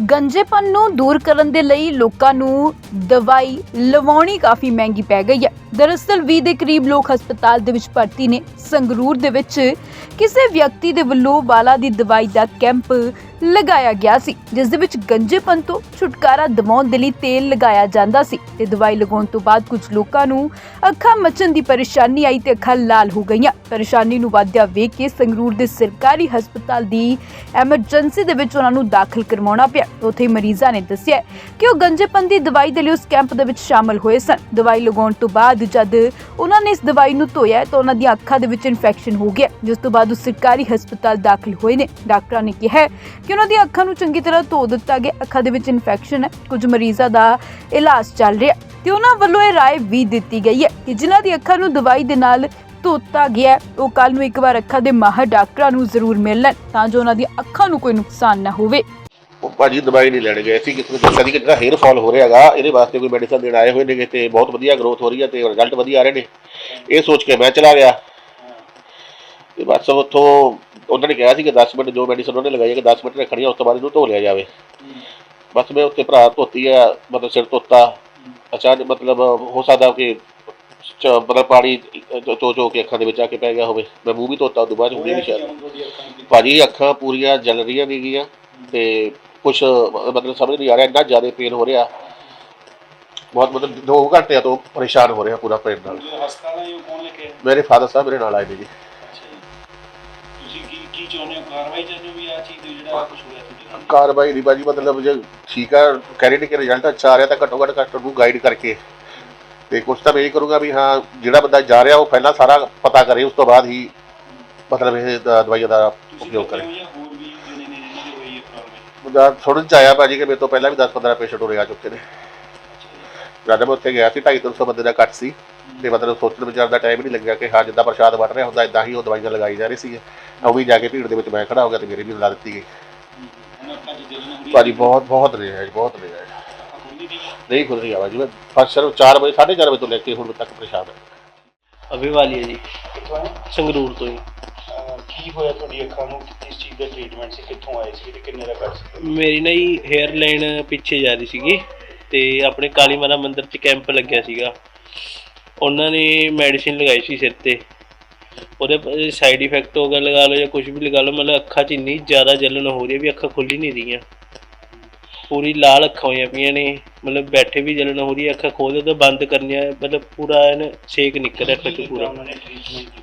ਗੰਜੇਪਨ ਨੂੰ ਦੂਰ ਕਰਨ ਦੇ ਲਈ ਲੋਕਾਂ ਨੂੰ ਦਵਾਈ ਲਵਾਉਣੀ ਕਾਫੀ ਮਹਿੰਗੀ ਪੈ ਗਈ ਹੈ। ਦਰਅਸਲ 20 ਦੇ ਕਰੀਬ ਲੋਕ ਹਸਪਤਾਲ ਦੇ ਵਿੱਚ ਭਰਤੀ ਨੇ। ਸੰਗਰੂਰ ਦੇ ਵਿੱਚ ਕਿਸੇ ਵਿਅਕਤੀ ਦੇ ਵੱਲੋਂ ਵਾਲਾ ਦੀ ਦਵਾਈ ਦਾ ਕੈਂਪ ਲਗਾਇਆ ਗਿਆ ਸੀ, ਜਿਸ ਦੇ ਵਿੱਚ ਗੰਜੇਪਨ ਤੋਂ ਛੁਟਕਾਰਾ ਦਿਵਾਉਣ ਦੇ ਲਈ ਤੇਲ ਲਗਾਇਆ ਜਾਂਦਾ ਸੀ ਤੇ ਦਵਾਈ ਲਗਾਉਣ ਤੋਂ ਬਾਅਦ ਕੁਝ ਲੋਕਾਂ ਨੂੰ ਅੱਖਾਂ ਮਚਣ ਦੀ ਪਰੇਸ਼ਾਨੀ ਆਈ ਤੇ ਅੱਖਾਂ ਲਾਲ ਹੋ ਗਈਆਂ। ਪਰੇਸ਼ਾਨੀ ਨੂੰ ਵਾਧਿਆ ਵੇਖ ਕੇ ਸੰਗਰੂਰ ਦੇ ਸਰਕਾਰੀ ਹਸਪਤਾਲ ਦੀ ਐਮਰਜੈਂਸੀ ਦੇ ਵਿੱਚ ਉਹਨਾਂ ਨੂੰ ਦਾਖਲ ਕਰਵਾਉਣਾ ਪਿਆ। ਉੱਥੇ ਮਰੀਜ਼ਾਂ ਨੇ ਦੱਸਿਆ ਕਿ ਉਹ ਗੰਜੇਪਨ ਦੀ ਦਵਾਈ ਦੇ ਲਈ ਉਸ ਕੈਂਪ ਦੇ ਵਿੱਚ ਸ਼ਾਮਲ ਹੋਏ ਸਨ। ਦਵਾਈ ਲਗਾਉਣ ਤੋਂ ਬਾਅਦ ਜਦ ਉਹਨਾਂ ਨੇ ਇਸ ਦਵਾਈ ਨੂੰ ਧੋਇਆ ਤਾਂ ਉਹਨਾਂ ਦੀਆਂ ਅੱਖਾਂ ਦੇ ਵਿੱਚ ਇਨਫੈਕਸ਼ਨ ਹੋ ਗਿਆ, ਜਿਸ ਤੋਂ ਬਾਅਦ ਉਹ ਸਰਕਾਰੀ ਹਸਪਤਾਲ ਦਾਖਲ ਹੋਏ ਨੇ। ਡਾਕਟਰਾਂ ਨੇ ਕਿਹਾ ਹੈ ਕਿ ਉਹਨਾਂ ਦੀਆਂ ਅੱਖਾਂ ਨੂੰ ਚੰਗੀ ਤਰ੍ਹਾਂ ਧੋ ਦਿੱਤਾ ਗਿਆ। ਅੱਖਾਂ ਦੇ ਵਿੱਚ ਇਨਫੈਕਸ਼ਨ ਹੈ, ਕੁਝ ਮਰੀਜ਼ਾਂ ਦਾ ਇਲਾਜ ਚੱਲ ਰਿਹਾ ਤੇ ਉਹਨਾਂ ਵੱਲੋਂ ਇਹ ਰਾਏ ਵੀ ਦਿੱਤੀ ਗਈ ਹੈ ਕਿ ਜਿਨ੍ਹਾਂ ਦੀ ਅੱਖਾਂ ਨੂੰ ਦਵਾਈ ਦੇ ਨਾਲ ਧੋਤਾ ਗਿਆ ਉਹ ਕੱਲ ਨੂੰ ਇੱਕ ਵਾਰ ਅੱਖਾਂ ਦੇ ਮਾਹਰ ਡਾਕਟਰਾਂ ਨੂੰ ਜ਼ਰੂਰ ਮਿਲਣ ਤਾਂ ਜੋ ਉਹਨਾਂ ਦੀਆਂ ਅੱਖਾਂ ਨੂੰ ਕੋਈ ਨੁਕਸਾਨ ਨਾ ਹੋਵੇ। ਉਹ ਭਾਜੀ ਦਵਾਈ ਨਹੀਂ ਲੈਣ ਗਏ। ਸੀ ਕਿਸੇ ਨੂੰ ਦੱਸਿਆ ਸੀ ਹੇਅਰ ਫਾਲ ਹੋ ਰਿਹਾਗਾ ਇਹਦੇ ਵਾਸਤੇ ਕੋਈ ਮੈਡੀਸਨ ਦੇਣ ਆਏ ਹੋਏ ਨੇਗੇ ਤੇ ਬਹੁਤ ਵਧੀਆ ਗਰੋਥ ਹੋ ਰਹੀ ਹੈ ਤੇ ਰਿਜ਼ਲਟ ਵਧੀਆ ਆ ਰਹੇ ਨੇ। ਇਹ ਸੋਚ ਕੇ ਮੈਂ ਚਲਾ ਗਿਆ। ਤੇ ਬਸ ਉੱਥੋਂ ਉਹਨਾਂ ਨੇ ਕਿਹਾ ਸੀ ਕਿ 10 ਮਿੰਟ ਜੋ ਮੈਡੀਸਨ ਉਹਨੇ ਲਗਾਈ ਹੈ ਕਿ 10 ਮਿੰਟ ਰੱਖਣੀ ਆ ਉਸ ਤੋਂ ਬਾਅਦ ਇਹਨੂੰ ਧੋ ਲਿਆ ਜਾਵੇ। ਬਸ ਮੈਂ ਉੱਥੇ ਭਰਾ ਧੋਤੀ ਆ ਮਤਲਬ ਸਿਰ ਧੋਤਾ। ਅਚਾਨਕ ਮਤਲਬ ਹੋ ਸਕਦਾ ਕਿ ਚ- ਮਤਲਬ ਪਾਣੀ ਚੋ ਚੋ ਕੇ ਅੱਖਾਂ ਦੇ ਵਿੱਚ ਆ ਕੇ ਪੈ ਗਿਆ ਹੋਵੇ। ਮੈਂ ਮੂੰਹ ਵੀ ਧੋਤਾ ਤੋਂ ਬਾਅਦ ਹੁੰਦੀ ਨਹੀਂ ਸ਼ਾਇਦ। ਭਾਜੀ ਅੱਖਾਂ ਪੂਰੀਆਂ ਜਲ ਰਹੀਆਂ ਨੇਗੀਆਂ ਤੇ ਕੁਛ ਮਤਲਬ ਸਮਝ ਨਹੀਂ ਆ ਰਿਹਾ ਇੰਨਾ ਜ਼ਿਆਦਾ ਪੇਨ ਹੋ ਰਿਹਾ। ਬਹੁਤ ਮਤਲਬ 2 ਘੰਟਿਆਂ ਤੋਂ ਪਰੇਸ਼ਾਨ ਹੋ ਰਿਹਾ ਪੂਰਾ ਪੇਨ ਨਾਲ। ਹਸਪਤਾਲ ਆਏ ਹੋ ਕੌਣ ਲੈ ਕੇ ਆਇਆ? ਮੇਰੇ ਫਾਦਰ ਸਾਹਿਬ ਮੇਰੇ ਨਾਲ ਆਏ ਨੇ ਜੀ। ਕੀ ਕੀ ਚਾਹੁੰਦੇ ਹੋ ਕਾਰਵਾਈ ਚਾਹੁੰਦੇ ਹੋ ਵੀ ਆ ਚੀਜ਼ ਦੇ ਜਿਹੜਾ ਕੁਝ ਹੋਇਆ ਤੁਹਾਡੇ ਨਾਲ ਕਾਰਵਾਈ ਨਹੀਂ ਬਾਜੀ ਮਤਲਬ ਜੇ ਠੀਕ ਆ ਨੇ ਕਿ ਰਿਜ਼ਲਟ ਅੱਛਾ ਆ ਰਿਹਾ ਤਾਂ ਘੱਟੋ ਘੱਟ ਘੱਟ ਨੂੰ ਗਾਈਡ ਕਰਕੇ। ਤੇ ਕੁਛ ਤਾਂ ਮੈਂ ਇਹ ਕਰੂੰਗਾ ਵੀ ਹਾਂ ਜਿਹੜਾ ਬੰਦਾ ਜਾ ਰਿਹਾ ਉਹ ਪਹਿਲਾਂ ਸਾਰਾ ਪਤਾ ਕਰੇ ਉਸ ਤੋਂ ਬਾਅਦ ਹੀ ਮਤਲਬ ਇਹ ਦ- ਦਵਾਈਆਂ ਦਾ ਤੁਸੀਂ ਉਪਯੋਗ ਕਰੇ। ਜਾਂ ਹੋਰ ਵੀ ਜਿਹੜੇ ਨੇ ਜਿਹਨਾਂ ਦੀ ਹੋਈ ਹੈ ਪ੍ਰੋਬਲਮ ਮੁੰਡਾ ਥੋੜ੍ਹਨ ਚ ਆਇਆ ਭਾਜੀ ਕਿ ਮੇਰੇ ਤੋਂ ਪਹਿਲਾਂ ਵੀ 10 15 ਪੇਸ਼ੈਂਟ ਉਰੇ ਆ ਚੁੱਕੇ ਨੇ। ਜਦ ਮੈਂ ਉੱਥੇ ਗਿਆ ਸੀ 250 ਬੰਦੇ ਦਾ ਕੱਟ ਸੀ। ਤੇ ਮਤਲਬ ਸੋਚਣ ਵਿਚਾਰ ਦਾ ਟਾਈਮ ਹੀ ਨਹੀਂ ਲੱਗਿਆ ਕਿ ਹਾਂ ਜਿੱਦਾਂ ਪ੍ਰਸ਼ਾਦ ਵੰਡ ਰਿਹਾ ਹੁੰਦਾ ਇਦਾਂ ਹੀ ਉਹ ਦਵਾਈਆਂ ਲਗਾਈ ਜਾ ਰਹੀ ਸੀ ਉਹ ਵੀ ਜਾ ਕੇ ਭੀੜ ਦੇ ਵਿੱਚ ਮੈਂ ਖੜਾ ਹੋ ਗਿਆ ਤੇ ਮੇਰੀ ਵੀ ਲਾ ਦਿੱਤੀ ਗਈ। ਜੀ ਹੋ ਹੈ ਭਾਜੀ ਬਹੁਤ ਬਹੁਤ ਰਿਹਾ ਹੈ ਬਹੁਤ ਰਿਹਾ ਹੈ। ਨਹੀਂ ਹੈ ਨਹੀਂ ਖੁੱਲ ਰਹੀ ਆਵਾਜ਼ ਮੈਂ ਫਸਟ 4 ਵਜੇ 4:30 ਵਜੇ ਤੋਂ ਲੈ ਕੇ ਹੁਣ ਤੱਕ ਪਰੇਸ਼ਾਨ ਹਾਂ। ਅਭੀ ਵਾਲੀਆ ਜੀ ਸੰਗਰੂਰ ਤੋਂ ਹੀ। ਕੀ ਹੋਇਆ ਤੁਹਾਡੀ ਅੱਖਾਂ ਨੂੰ? ਕਿਸ ਚੀਜ਼ ਦਾ ਟ੍ਰੀਟਮੈਂਟ ਸੀ? ਕਿੱਥੋਂ ਆਏ ਸੀ? ਤੇ ਕਿੰਨੇ ਦਾ ਸੀ? ਮੇਰੀ ਨਾ ਹੀ ਹੇਅਰ ਲਾਈਨ ਪਿੱਛੇ ਜਾ ਰਹੀ ਸੀਗੀ ਤੇ ਆਪਣੇ ਕਾਲੀ ਮਾਤਾ ਮੰਦਿਰ 'ਚ ਕੈਂਪ ਲੱਗਿਆ ਸੀਗਾ। ਉਹਨਾਂ ਨੇ ਮੈਡੀਸਿਨ ਲਗਾਈ ਸੀ ਸਿਰ ਤੇ। ਉਹਦੇ ਸਾਈਡ ਇਫੈਕਟ ਹੋ ਗਿਆ, ਲਗਾ ਲਓ ਜਾਂ ਕੁਝ ਵੀ ਲਗਾ ਲਓ, ਮਤਲਬ ਅੱਖਾਂ 'ਚ ਇੰਨੀ ਜ਼ਿਆਦਾ ਜਲਨ ਹੋ ਰਹੀ ਹੈ ਵੀ ਅੱਖਾਂ ਖੁੱਲ ਹੀ ਨਹੀਂ ਰਹੀਆਂ। ਪੂਰੀ ਲਾਲ ਅੱਖਾਂ ਹੋਈਆਂ ਪਈਆਂ ਨੇ, ਮਤਲਬ ਬੈਠੇ ਵੀ ਜਲਨ ਹੋ ਰਹੀ ਹੈ, ਅੱਖਾਂ ਖੋਲ੍ਹ ਤਾਂ ਬੰਦ ਕਰਨੀਆਂ, ਮਤਲਬ ਪੂਰਾ ਐਨ ਛੇਕ ਨਿਕਲ ਰਿਹਾ ਅੱਖਾਂ 'ਚ ਪੂਰਾ।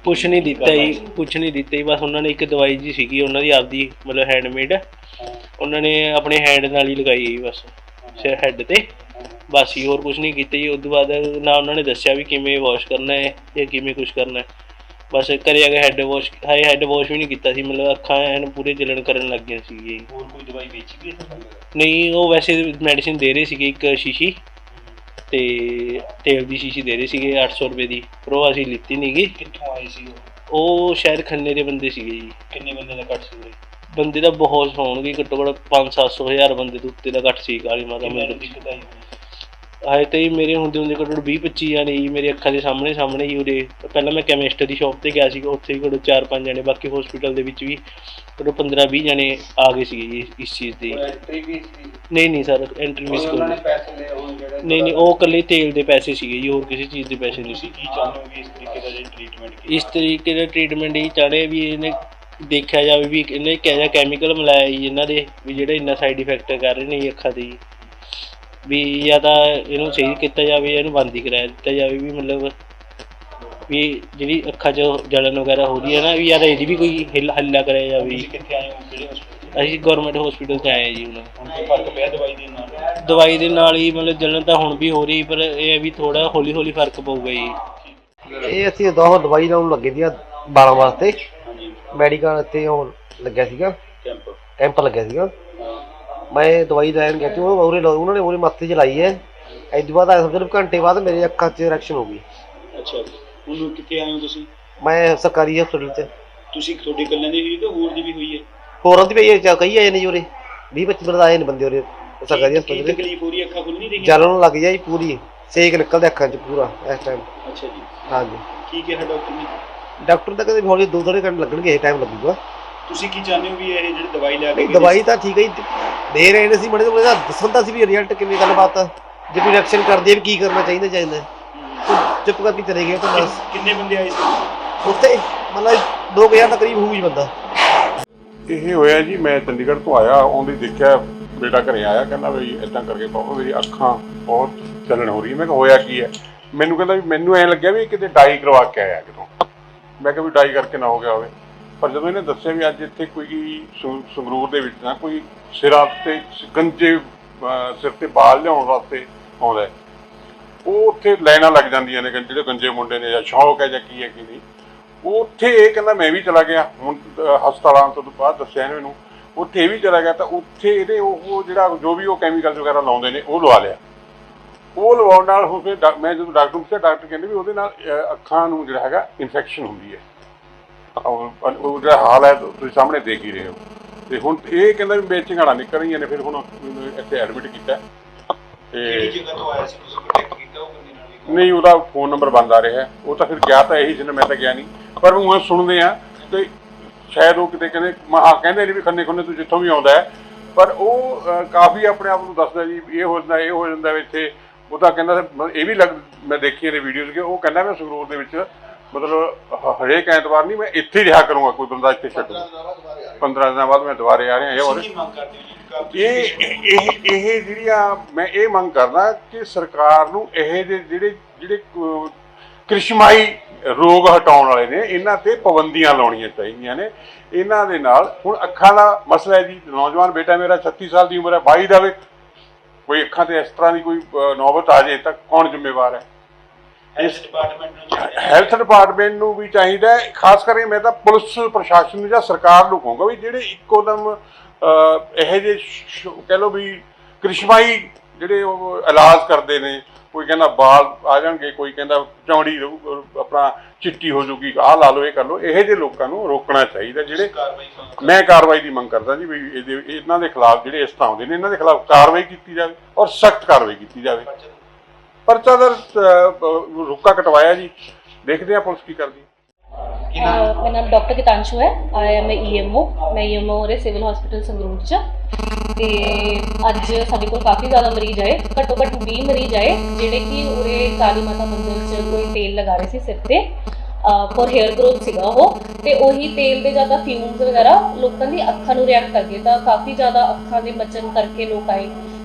ਕੁਛ ਨਹੀਂ ਦਿੱਤਾ ਜੀ, ਕੁਛ ਨਹੀਂ ਦਿੱਤਾ ਜੀ, ਬਸ ਉਹਨਾਂ ਨੇ ਇੱਕ ਦਵਾਈ ਜੀ ਸੀਗੀ, ਉਹਨਾਂ ਦੀ ਆਪਦੀ, ਮਤਲਬ ਹੈਂਡਮੇਡ ਉਹਨਾਂ ਨੇ ਆਪਣੇ ਹੈਂਡ ਨਾਲ ਹੀ ਲਗਾਈ ਜੀ ਬਸ, ਸਿਰ ਹੈੱਡ ਤੇ। ਬਸ ਹੀ ਹੋਰ ਕੁਛ ਨਹੀਂ ਕੀਤਾ ਜੀ। ਉਸ ਤੋਂ ਬਾਅਦ ਨਾ ਉਹਨਾਂ ਨੇ ਦੱਸਿਆ ਵੀ ਕਿਵੇਂ ਵਾਸ਼ ਕਰਨਾ ਹੈ ਜਾਂ ਕਿਵੇਂ ਕੁਛ ਕਰਨਾ ਹੈ। ਬਸ ਘਰੇ ਆ ਕੇ ਹੈਡ ਵਾਸ਼ ਹਾਏ ਹੈਡ ਵਾਸ਼ ਵੀ ਨਹੀਂ ਕੀਤਾ ਸੀ। ਮਤਲਬ ਅੱਖਾਂ ਐਨ ਪੂਰੇ ਜਲਣ ਕਰਨ ਲੱਗ ਗਈਆਂ ਸੀ ਜੀ। ਹੋਰ ਕੋਈ ਦਵਾਈ ਵੇਚੀ ਵੀ ਨਹੀਂ ਉਹ ਵੈਸੇ ਮੈਡੀਸਿਨ ਦੇ ਰਹੇ ਸੀਗੇ ਇੱਕ ਸ਼ੀਸ਼ੀ ਤੇ ਤੇਲ ਦੀ ਸ਼ੀਸ਼ੀ ਦੇ ਰਹੇ ਸੀਗੇ 800 ਰੁਪਏ ਦੀ। ਪਰ ਉਹ ਅਸੀਂ ਲਿੱਤੀ ਨਹੀਂ ਗੀ। ਕਿੱਥੋਂ ਆਏ ਸੀ ਉਹ? ਸ਼ਾਇਦ ਖੰਨੇ ਦੇ ਬੰਦੇ ਸੀਗੇ ਜੀ। ਕਿੰਨੇ ਬੰਦੇ ਦਾ ਕੱਟ ਸੀ? ਬੰਦੇ ਤਾਂ ਬਹੁਤ ਹੋਣਗੇ ਘੱਟੋ ਘੱਟ 5-700 ਹਜ਼ਾਰ ਬੰਦੇ ਦੇ ਉੱਤੇ ਦਾ ਘੱਟ ਸੀ ਕਾਲੀ ਮਾਤਾ ਮੰਦਿਰ ਦਿੱਕਤ ਆਏ ਤੇ ਜੀ ਮੇਰੇ ਹੁੰਦੇ ਹੁੰਦੇ ਘੱਟੋ 20-25 ਜਾਣੇ ਜੀ ਮੇਰੇ ਅੱਖਾਂ ਦੇ ਸਾਹਮਣੇ ਸਾਹਮਣੇ ਹੀ ਉਰੇ। ਪਹਿਲਾਂ ਮੈਂ ਕੈਮਿਸਟ ਦੀ ਸ਼ਾਪ ਤੇ ਗਿਆ ਸੀ ਉੱਥੇ ਵੀ ਘੱਟੋ 4-5 ਜਾਣੇ ਬਾਕੀ ਹਸਪੀਟਲ ਦੇ ਵਿੱਚ ਵੀ ਘੱਟੋ 15-20 ਜਾਣੇ ਆ ਗਏ ਸੀਗੇ ਜੀ ਇਸ ਚੀਜ਼ ਦੀ। ਐਂਟਰੀ ਵੀ ਸੀ? ਨਹੀਂ ਨਹੀਂ ਸਰ ਐਂਟਰੀ ਮਿਸ ਉਹਨਾਂ ਨੇ ਕੋਈ ਪੈਸੇ ਲਏ ਉਹ ਜਿਹੜੇ ਨਹੀਂ ਨਹੀਂ ਉਹ ਇਕੱਲੇ ਤੇਲ ਦੇ ਪੈਸੇ ਸੀਗੇ ਜੀ ਹੋਰ ਕਿਸੇ ਚੀਜ਼ ਦੇ ਪੈਸੇ ਨਹੀਂ ਸੀ। ਕੀ ਚਾਹੁੰਦੇ ਹੋ ਵੀ ਇਸ ਤਰੀਕੇ ਦਾ ਜੇ ਟ੍ਰੀਟਮੈਂਟ ਇਸ ਤਰੀਕੇ ਦਾ ਟ੍ਰੀਟਮੈਂਟ ਹੀ ਚਾਹਣੇ ਵੀ ਇਹਨੇ ਦੇਖਿਆ ਜਾਵੇ ਵੀ ਇਹਨੇ ਕਿਹੋ ਜਿਹਾ ਕੈਮੀਕਲ ਮਿਲਾਇਆ ਜੀ ਇਹਨਾਂ ਦੇ ਵੀ ਜਿਹੜੇ ਇੰਨਾ ਸਾਈਡ ਇਫੈਕਟ ਕਰ ਰਹੇ ਨੇ ਜੀ ਅੱਖਾਂ ਦੇ ਜੀ। ਵੀ ਜਾਂ ਤਾਂ ਇਹਨੂੰ ਸਹੀ ਕੀਤਾ ਜਾਵੇ ਜਾਂ ਇਹਨੂੰ ਬੰਦ ਹੀ ਕਰਾਇਆ ਦਿੱਤਾ ਜਾਵੇ ਵੀ ਮਤਲਬ ਵੀ ਜਿਹੜੀ ਅੱਖਾਂ 'ਚ ਜਲਨ ਵਗੈਰਾ ਹੋ ਰਹੀ ਹੈ ਨਾ ਵੀ ਯਾਰ ਇਹਦੀ ਵੀ ਕੋਈ ਹਿੱਲ ਹੱਲਾ ਕਰਿਆ ਜਾਵੇ। ਤੁਸੀਂ ਕਿੱਥੇ ਆਏ ਹੋ ਕਿਹੜੇ ਹਸਪਤਾਲ ਅਸੀਂ ਗਵਰਨਮੈਂਟ ਹਸਪੀਟਲ 'ਚ ਆਏ ਹਾਂ ਜੀ ਹੁਣ। ਹੁਣ ਕੋਈ ਫ਼ਰਕ ਪਿਆ ਦਵਾਈ ਦੇ ਨਾਲ? ਦਵਾਈ ਦੇ ਨਾਲ ਹੀ ਮਤਲਬ ਜਲਨ ਤਾਂ ਹੁਣ ਵੀ ਹੋ ਰਹੀ ਪਰ ਇਹ ਹੈ ਵੀ ਥੋੜਾ ਹੌਲੀ ਹੌਲੀ ਫ਼ਰਕ ਪਊਗਾ ਜੀ। ਇਹ ਅਸੀਂ ਦੋ ਦਵਾਈ ਲਾਉਣ ਲੱਗੇ ਸੀਗਾ ਬਾਲਾਂ ਵਾਸਤੇ। ਹਾਂਜੀ। ਮੈਡੀਕਲ ਇੱਥੇ ਉਹ ਲੱਗਿਆ ਸੀਗਾ। ਕੈਂਪ। ਕੈਂਪ ਲੱਗਿਆ ਸੀਗਾ। ਉਹ ਉਰੇ ਲਾ- ਉਹਨਾਂ ਨੇ ਉਹਦੇ ਮੱਥੇ 'ਚ ਲਾਈ ਹੈ। ਇਸ ਤੋਂ ਬਾਅਦ ਸਮਝ ਲਓ ਘੰਟੇ ਬਾਅਦ ਮੇਰੇ ਅੱਖਾਂ 'ਚ ਰਿਐਕਸ਼ਨ ਹੋ ਗਈ। ਅੱਛਾ ਉਹਨੂੰ ਕਿੱਥੇ ਆਏ ਹੋ ਤੁਸੀਂ? ਮੈਂ ਸਰਕਾਰੀ ਹਸਪਤਾਲ 'ਚ। ਤੁਸੀਂ ਤੁਹਾਡੇ ਕੱਲਿਆਂ ਦੀ ਹੋਈ ਤੇ ਹੋਰ ਦੀ ਵੀ ਹੋਈ ਹੈ? ਹੋਰਾਂ ਦੀ ਕਈ ਆਏ ਨੇ ਜੀ ਉਰੇ। 20 25 ਬੰਦੇ ਆਏ ਨੇ ਬੰਦੇ ਉਰੇ ਸਰਕਾਰੀ ਕੀ ਹਸਪਤਾਲ 'ਚ। ਤਕਲੀਫ ਹੋ ਰਹੀ ਅੱਖਾਂ ਖੁੱਲ ਨਹੀਂ ਰਹੀਆਂ? ਜਲਨ ਲੱਗ ਜਾਈ ਪੂਰੀ। ਸੇਕ ਨਿਕਲਦਾ ਅੱਖਾਂ 'ਚ ਪੂਰਾ ਇਸ ਟਾਈਮ ਅੱਛਾ ਜੀ। ਹਾਂਜੀ। ਕੀ ਕਿਹਾ ਡਾਕਟਰ ਨੇ? ਡਾਕਟਰ ਤਾਂ ਕਹਿੰਦੇ ਵੀ ਹੌਲੀ ਦੋ ਥੋੜੇ ਘੰਟੇ ਲੱਗਣਗੇ ਇਹ ਟਾਈਮ ਲੱਗੂਗਾ। ਤੁਸੀਂ ਕੀ ਚਾਹੁੰਦੇ ਹੋ ਵੀ ਇਹ ਜਿਹੜੀ ਦਵਾਈ ਲੈ ਕੇ ਨਹੀਂ ਦਵਾਈ ਤਾਂ ਠੀਕ ਹੈ ਜੀ। ਦੇ ਰਹੇ ਨੇ ਸੀ ਮੜੇ ਤੋਂ ਦੱਸਣ ਤਾਂ ਸੀ ਵੀ ਰਿਜ਼ਲਟ ਕਿਵੇਂ ਗੱਲਬਾਤ ਆ। ਜੇ ਕੋਈ ਰਿਐਕਸ਼ਨ ਕਰਦੀ ਹੈ ਵੀ ਕੀ ਕਰਨਾ ਚਾਹੀਦਾ ਚਾਹੀਦਾ। ਉਹ ਚੁੱਪ ਕਰਕੇ ਚਲੇ ਗਏ ਤਾਂ ਬਸ। ਕਿੰਨੇ ਬੰਦੇ ਆਏ ਸੀ? ਉੱਥੇ ਮਤਲਬ 2000 ਦਾ ਕਰੀਬ ਹੋਊ ਜੀ ਬੰਦਾ। ਇਹ ਹੋਇਆ ਜੀ ਮੈਂ ਚੰਡੀਗੜ੍ਹ ਤੋਂ ਆਇਆ ਆਉਂਦੇ ਦੇਖਿਆ ਬੇਟਾ ਘਰੇ ਆਇਆ ਕਹਿੰਦਾ ਵੀ ਇਦਾਂ ਕਰਕੇ ਪਾਪਾ ਮੇਰੀ ਅੱਖਾਂ ਬਹੁਤ ਚੱਲਣ ਹੋ ਰਹੀ ਹੈ ਮੈਂ ਕਿਹਾ ਹੋਇਆ ਕੀ ਹੈ? ਮੈਨੂੰ ਕਹਿੰਦਾ ਵੀ ਮੈਨੂੰ ਐਂ ਲੱਗਿਆ ਵੀ ਕਿਤੇ ਡਾਈ ਕਰਵਾ ਕੇ ਆਇਆ ਕਿਤੋਂ। ਮੈਂ ਕਿਹਾ ਵੀ ਡਾਈ ਕਰਕੇ ਨਾ ਹੋ ਗਿਆ ਹੋਵੇ। ਪਰ ਜਦੋਂ ਇਹਨੇ ਦੱਸਿਆ ਵੀ ਅੱਜ ਇੱਥੇ ਕੋਈ ਸੰਗ- ਸੰਗਰੂਰ ਦੇ ਵਿੱਚ ਨਾ ਕੋਈ ਸਿਰਾਂ ਤੇ ਗੰਜੇ ਸਿਰ ਤੇ ਬਾਲ ਲਿਆਉਣ ਵਾਸਤੇ ਆਉਂਦਾ ਉਹ ਉੱਥੇ ਲਾਈਨਾਂ ਲੱਗ ਜਾਂਦੀਆਂ ਨੇ ਜਿਹੜੇ ਗੰਜੇ ਮੁੰਡੇ ਨੇ ਜਾਂ ਸ਼ੌਕ ਹੈ ਜਾਂ ਕੀ ਹੈ ਕੀ ਨਹੀਂ। ਉਹ ਉੱਥੇ ਇਹ ਕਹਿੰਦਾ ਮੈਂ ਵੀ ਚਲਾ ਗਿਆ, ਹੁਣ ਹਸਪਤਾਲਾਂ ਤੋਂ ਬਾਅਦ ਦੱਸਿਆ ਇਹਨੇ ਮੈਨੂੰ, ਉੱਥੇ ਇਹ ਵੀ ਚਲਾ ਗਿਆ ਤਾਂ ਉੱਥੇ ਇਹਦੇ ਉਹ ਜਿਹੜਾ ਜੋ ਵੀ ਉਹ ਕੈਮੀਕਲ ਵਗੈਰਾ ਲਾਉਂਦੇ ਨੇ, ਉਹ ਲਵਾ ਲਿਆ। ਉਹ ਲਵਾਉਣ ਨਾਲ ਹੁਣ ਫਿਰ ਡਾ- ਮੈਂ ਜਦੋਂ ਡਾਕਟਰ ਨੂੰ ਪੁੱਛਿਆ, ਡਾਕਟਰ ਕਹਿੰਦੇ ਵੀ ਉਹਦੇ ਨਾਲ ਅੱਖਾਂ ਨੂੰ ਜਿਹੜਾ ਹੈਗਾ ਇਨਫੈਕਸ਼ਨ ਹੁੰਦੀ ਹੈ। ਉਹ ਜਿਹੜਾ ਹਾਲ ਹੈ ਤੁਸੀਂ ਸਾਹਮਣੇ ਦੇਖ ਹੀ ਰਹੇ ਹੋ। ਤੇ ਹੁਣ ਇਹ ਕਹਿੰਦਾ ਵੀ ਮੇਚਿੰਗ ਵਾਲਾ ਨਿਕਲ ਰਹੀਆਂ ਨੇ ਫਿਰ ਹੁਣ ਇੱਥੇ ਐਡਮਿਟ ਕੀਤਾ। ਤੇ ਜਗ੍ਹਾ ਤੋਂ ਆਇਆ ਸੀ? ਤੁਸੀਂ ਕੰਟੈਕਟ ਕੀਤਾ ਉਹ ਬੰਦੇ ਨਾਲ ਵੀ? ਕੌਣ? ਨਹੀਂ ਉਹਦਾ ਫੋਨ ਨੰਬਰ ਬੰਦ ਆ ਰਿਹਾ। ਉਹ ਤਾਂ ਫਿਰ ਗਿਆ ਤਾਂ ਇਹੀ ਜਿਹਨੇ ਮੈਂ ਤਾਂ ਗਿਆ ਨਹੀਂ। ਪਰ ਉਹ ਸੁਣਦੇ ਆ ਤੇ ਸ਼ਾਇਦ ਉਹ ਕਿਤੇ ਕਹਿੰਦੇ ਮਹਾ ਕਹਿੰਦੇ ਨੇ ਵੀ ਖੰਨੇ ਖੁੰਨੇ ਤੋਂ ਜਿੱਥੋਂ ਵੀ ਆਉਂਦਾ ਪਰ ਉਹ ਕਾਫੀ ਆਪਣੇ ਆਪ ਨੂੰ ਦੱਸਦਾ ਜੀ ਇਹ ਹੋ ਜਾਂਦਾ ਇਹ ਹੋ ਜਾਂਦਾ ਇੱਥੇ। ਉਹ ਤਾਂ ਕਹਿੰਦਾ ਇਹ ਵੀ ਲੱਗ ਮੈਂ ਦੇਖੀ ਇਹਦੇ ਵੀਡੀਓਜ਼ ਕਿ ਉਹ ਕਹਿੰਦਾ ਮੈਂ ਸੰਗਰੂਰ ਦੇ ਵਿੱਚ ਮਤਲਬ ਹ- ਹਰੇਕ ਐਤਵਾਰ ਨਹੀਂ ਮੈਂ ਇੱਥੇ ਹੀ ਰਿਹਾ ਕਰੂੰਗਾ ਕੋਈ ਬੰਦਾ ਇੱਥੇ ਛੱਡੂ 15 ਦਿਨਾਂ ਬਾਅਦ ਮੈਂ ਦੁਬਾਰੇ ਆ ਰਿਹਾ ਇਹ ਔਰ ਤੁਸੀਂ ਕੀ ਮੰਗ ਕਰਦੇ ਹੋ ਜੀ? ਕਾ ਤੁਸੀਂ ਇਹ ਇਹ ਇਹ ਜਿਹੜੀਆਂ ਮੈਂ ਇਹ ਮੰਗ ਕਰਦਾ ਕਿ ਸਰਕਾਰ ਨੂੰ ਇਹ ਜਿਹੇ ਜਿਹੜੇ ਜਿਹੜੇ ਕ- ਕ੍ਰਿਸ਼ਮਾਈ ਰੋਗ ਹਟਾਉਣ ਵਾਲੇ ਨੇ ਇਹਨਾਂ ਤੇ ਪਾਬੰਦੀਆਂ ਲਾਉਣੀਆਂ ਚਾਹੀਦੀਆਂ ਨੇ। ਇਹਨਾਂ ਦੇ ਨਾਲ ਹੁਣ ਅੱਖਾਂ ਦਾ ਮਸਲਾ ਹੈ ਜੀ ਨੌਜਵਾਨ ਬੇਟਾ ਮੇਰਾ 36 ਸਾਲ ਦੀ ਉਮਰ ਹੈ 22 ਦਾ ਵੀ ਕੋਈ ਅੱਖਾਂ ਤੇ ਇਸ ਤਰ੍ਹਾਂ ਦੀ ਕੋਈ ਅ, ਨੌਬਤ ਆ ਜਾਏ ਤਾਂ ਕੌਣ ਜ਼ਿੰਮੇਵਾਰ ਹੈ? ਹੈਲਥ ਡਿਪਾਰਟਮੈਂਟ ਨੂੰ ਚਾਹੀਦਾ ਹੈ। ਹੈਲਥ ਡਿਪਾਰਟਮੈਂਟ ਨੂੰ ਵੀ ਚਾਹੀਦਾ ਹੈ। ਖਾਸ ਕਰਕੇ ਮੈਂ ਤਾਂ ਪੁਲਿਸ ਪ੍ਰਸ਼ਾਸਨ ਨੂੰ ਜਾਂ ਸਰਕਾਰ ਨੂੰ ਕਹੂੰਗਾ ਵੀ ਜਿਹੜੇ ਇੱਕੋ ਦਮ ਅਹ, ਇਹੋ ਜਿਹੇ ਸ਼- ਕਹਿ ਲਓ ਵੀ ਕ੍ਰਿਸ਼ਮਾਈ ਜਿਹੜੇ ਉਹ ਇਲਾਜ ਕਰਦੇ ਨੇ ਕੋਈ ਕਹਿੰਦਾ ਬਾਲ ਆ ਜਾਣਗੇ ਕੋਈ ਕਹਿੰਦਾ ਚੌੜੀ ਰਹੂ, ਆਪਣਾ ਚਿੱਟੀ ਹੋ ਜੂਗੀ ਆਹ ਲਾ ਲਓ ਇਹ ਕਰ ਲਓ ਇਹੋ ਜਿਹੇ ਲੋਕਾਂ ਨੂੰ ਰੋਕਣਾ ਚਾਹੀਦਾ ਜਿਹੜੇ ਮੈਂ ਕਾਰਵਾਈ ਦੀ ਮੰਗ ਕਰਦਾ ਜੀ ਵੀ ਇਹਦੇ ਇਹਨਾਂ ਦੇ ਖਿਲਾਫ ਜਿਹੜੇ ਇਸ ਤਰ੍ਹਾਂ ਆਉਂਦੇ ਨੇ ਇਹਨਾਂ ਦੇ ਖਿਲਾਫ ਕਾਰਵਾਈ ਕੀਤੀ ਜਾਵੇ ਔਰ ਸਖਤ ਕਾਰਵਾਈ ਕੀਤੀ ਜਾਵੇ। ਪਰਚਾ ਦਾ ਰੁਕਾ ਕਟਵਾਇਆ ਜੀ। ਦੇਖਦੇ ਆ ਪੁਲਿਸ ਕੀ ਕਰਦੀ। ਮੇਰਾ ਨਾਮ ਡਾਕਟਰ ਕਿਤਾਂਸ਼ੂ ਹੈ। ਆਈ ਐਮ ਈਐਮਓ ਮੈਂ ਈਐਮਓ ਰੇ ਸਿਵਲ ਹਸਪੀਟਲ ਸੰਗਰੂਰ ਚ ਤੇ ਅੱਜ ਸਾਡੇ ਕੋਲ ਕਾਫੀ ਜ਼ਿਆਦਾ ਮਰੀਜ਼ ਆਏ। ਘੱਟੋ ਘੱਟ 20 ਮਰੀਜ਼ ਆਏ, ਜਿਹੜੇ ਕਿ ਉਰੇ ਕਾਲੀ ਮਾਤਾ ਮੰਦਿਰ ਚ ਕੋਈ ਤੇਲ ਲਗਾ ਰਹੇ ਸੀ ਸਿਰ ਤੇ। ਫॉर हेयर ਗਰੋਥ ਸੀਗਾ ਉਹ। ਤੇ ਉਹੀ ਤੇਲ ਦੇ ਜ਼ਿਆਦਾ ਫਿਊਮਸ ਵਗੈਰਾ ਲੋਕਾਂ ਦੀ ਅੱਖਾਂ ਨੂੰ ਰਿਐਕਟ ਕਰਦੇ ਤਾਂ ਕਾਫੀ ਜ਼ਿਆਦਾ ਅੱਖਾਂ ਦੇ ਬਚਨ ਕਰਕੇ ਲੋਕ ਆਏ।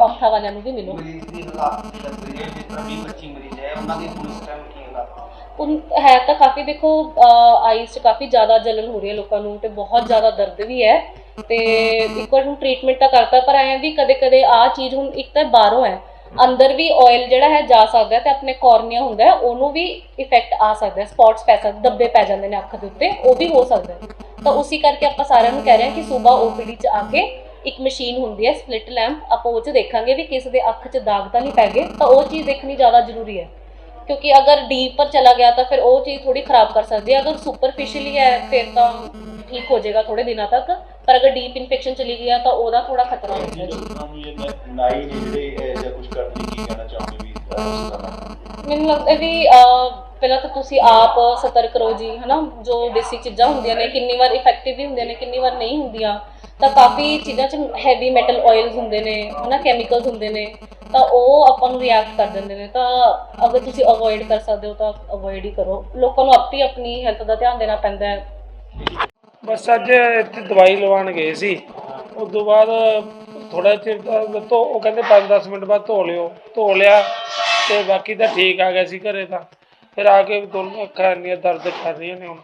ਔਖਾ ਵਾਲਿਆਂ ਨੂੰ ਵੀ ਮਿਲੋ ਮਰੀਜ਼ ਦੀ ਹਾਲਾਤ ਦੀ ਗੱਲ ਕਰੀਏ ਜਿਸ ਤਰ੍ਹਾਂ 20 25 ਮਰੀਜ਼ ਹੈ ਉਹਨਾਂ ਦੀ ਹੁਣ ਇਸ ਟਾਈਮ ਕੀ ਹਾਲਾਤ ਹੈ? ਉਨ ਹੈ ਤਾਂ ਕਾਫੀ ਦੇਖੋ ਆਈਸ 'ਚ ਕਾਫੀ ਜ਼ਿਆਦਾ ਜਲਨ ਹੋ ਰਹੀ ਹੈ ਲੋਕਾਂ ਨੂੰ ਤੇ ਬਹੁਤ ਜ਼ਿਆਦਾ ਦਰਦ ਵੀ ਹੈ। ਤੇ ਇੱਕ ਵਾਰ ਨੂੰ ਟ੍ਰੀਟਮੈਂਟ ਤਾਂ ਕਰਤਾ ਪਰ ਐਂ ਵੀ ਕਦੇ ਕਦੇ ਆ ਚੀਜ਼ ਹੁਣ ਇੱਕ ਤਾਂ ਬਾਹਰੋਂ ਹੈ। ਅੰਦਰ ਵੀ ਆਇਲ ਜਿਹੜਾ ਹੈ ਜਾ ਸਕਦਾ ਹੈ ਤੇ ਆਪਣੇ ਕੋਰਨੀਆ ਹੁੰਦਾ ਹੈ ਉਹਨੂੰ ਵੀ ਇਫੈਕਟ ਆ ਸਕਦਾ ਹੈ। ਸਪੌਟਸ ਪੈ ਸਕਦੇ ਦੱਬੇ ਪੈ ਜਾਂਦੇ ਨੇ ਅੱਖ ਦੇ ਉੱਤੇ ਉਹ ਵੀ ਹੋ ਸਕਦਾ ਹੈ। ਤਾਂ ਉਸੇ ਕਰਕੇ ਆਪਾਂ ਸਾਰਿਆਂ ਨੂੰ ਕਹਿ ਰਹੇ ਹਾਂ ਕਿ ਸਵੇਰ ਓਪੀਡੀ 'ਚ ਆ ਕੇ ਇੱਕ ਮਸ਼ੀਨ ਹੁੰਦੀ ਹੈ ਸਪਲਿਟ ਲੈਂਪ ਆਪਾਂ ਉਹ 'ਚ ਦੇਖਾਂਗੇ ਵੀ ਕਿਸੇ ਦੇ ਅੱਖ 'ਚ ਦਾਗ ਤਾਂ ਨਹੀਂ ਪੈ ਗਏ ਤਾਂ ਉਹ ਚੀਜ਼ ਦੇਖਣੀ ਜ਼ਿਆਦਾ ਜ਼ਰੂਰੀ ਹੈ। ਕਿਉਂਕਿ ਅਗਰ ਡੀਪ ਪਰ ਚਲਾ ਗਿਆ ਤਾਂ ਫਿਰ ਉਹ ਚੀਜ਼ ਥੋੜੀ ਖਰਾਬ ਕਰ ਸਕਦੀ ਹੈ। ਅਗਰ ਸੁਪਰਫੀਸ਼ੀਅਲੀ ਹੈ ਫਿਰ ਤਾਂ ਠੀਕ ਹੋ ਜਾਏਗਾ ਥੋੜੇ ਦਿਨਾਂ ਤੱਕ। ਪਰ ਅਗਰ ਡੀਪ ਇਨਫੈਕਸ਼ਨ ਚਲੀ ਗਿਆ ਤਾਂ ਉਹਦਾ ਥੋੜਾ ਖਤਰਾ ਹੁੰਦਾ ਹੈ ਲੋਕਾਂ ਨੂੰ ਇਹ ਨਾਈ ਨੇ ਜਿਹੜੇ ਇਹ ਜਾਂ ਕੁਝ ਕਰਨ ਲਈ ਕੀ ਕਹਿਣਾ ਚਾਹੁੰਦੇ ਵੀ ਉਸ ਦਾ ਮੈਨੂੰ ਲੱਗਦਾ ਵੀ ਪਹਿਲਾਂ ਤਾਂ ਤੁਸੀਂ ਆਪ ਸਤਰਕ ਰਹੋ ਜੀ, ਹਨਾ? ਜੋ ਦੇਸੀ ਚੀਜ਼ਾਂ ਹੁੰਦੀਆਂ ਨੇ, ਕਿੰਨੀ ਵਾਰ ਇਫੈਕਟਿਵ ਵੀ ਹੁੰਦੀਆਂ ਨੇ, ਕਿੰਨੀ ਵਾਰ ਨਹੀਂ ਹੁੰਦੀਆਂ, ਤਾਂ ਕਾਫੀ ਚੀਜ਼ਾਂ 'ਚ ਹੈਵੀ ਮੈਟਲ ਆਇਲਸ ਹੁੰਦੇ ਨੇ, ਹਨਾ? ਕੈਮੀਕਲਸ ਹੁੰਦੇ ਨੇ, ਤਾਂ ਉਹ ਆਪਾਂ ਨੂੰ ਰਿਐਕਟ ਕਰ ਦਿੰਦੇ ਨੇ। ਤਾਂ ਅਗਰ ਤੁਸੀਂ ਅਵੋਇਡ ਕਰ ਸਕਦੇ ਹੋ, ਤਾਂ ਅਵੋਇਡ ਹੀ ਕਰੋ। ਲੋਕਾਂ ਨੂੰ ਆਪਣੀ ਆਪਣੀ ਹੈਲਥ ਦਾ ਧਿਆਨ ਦੇਣਾ ਪੈਂਦਾ ਹੈ। ਬਸ ਅੱਜ ਇੱਥੇ ਦਵਾਈ ਲਵਾਉਣ ਗਏ ਸੀ। ਉਸ ਤੋਂ ਬਾਅਦ ਥੋੜਾ ਚਿਰ ਤਾਂ ਉਹ ਕਹਿੰਦੇ 5-10 ਮਿੰਟ ਬਾਅਦ ਧੋ ਲਿਓ। ਧੋ ਲਿਆ ਤੇ ਬਾਕੀ ਤਾਂ ਠੀਕ ਆ ਗਿਆ ਸੀ ਘਰੇ ਤਾਂ। ਫਿਰ ਆ ਕੇ ਦੋਨੋਂ ਅੱਖਾਂ ਇੰਨੀਆਂ ਦਰਦ ਕਰ ਰਹੀਆਂ ਨੇ ਹੁਣ।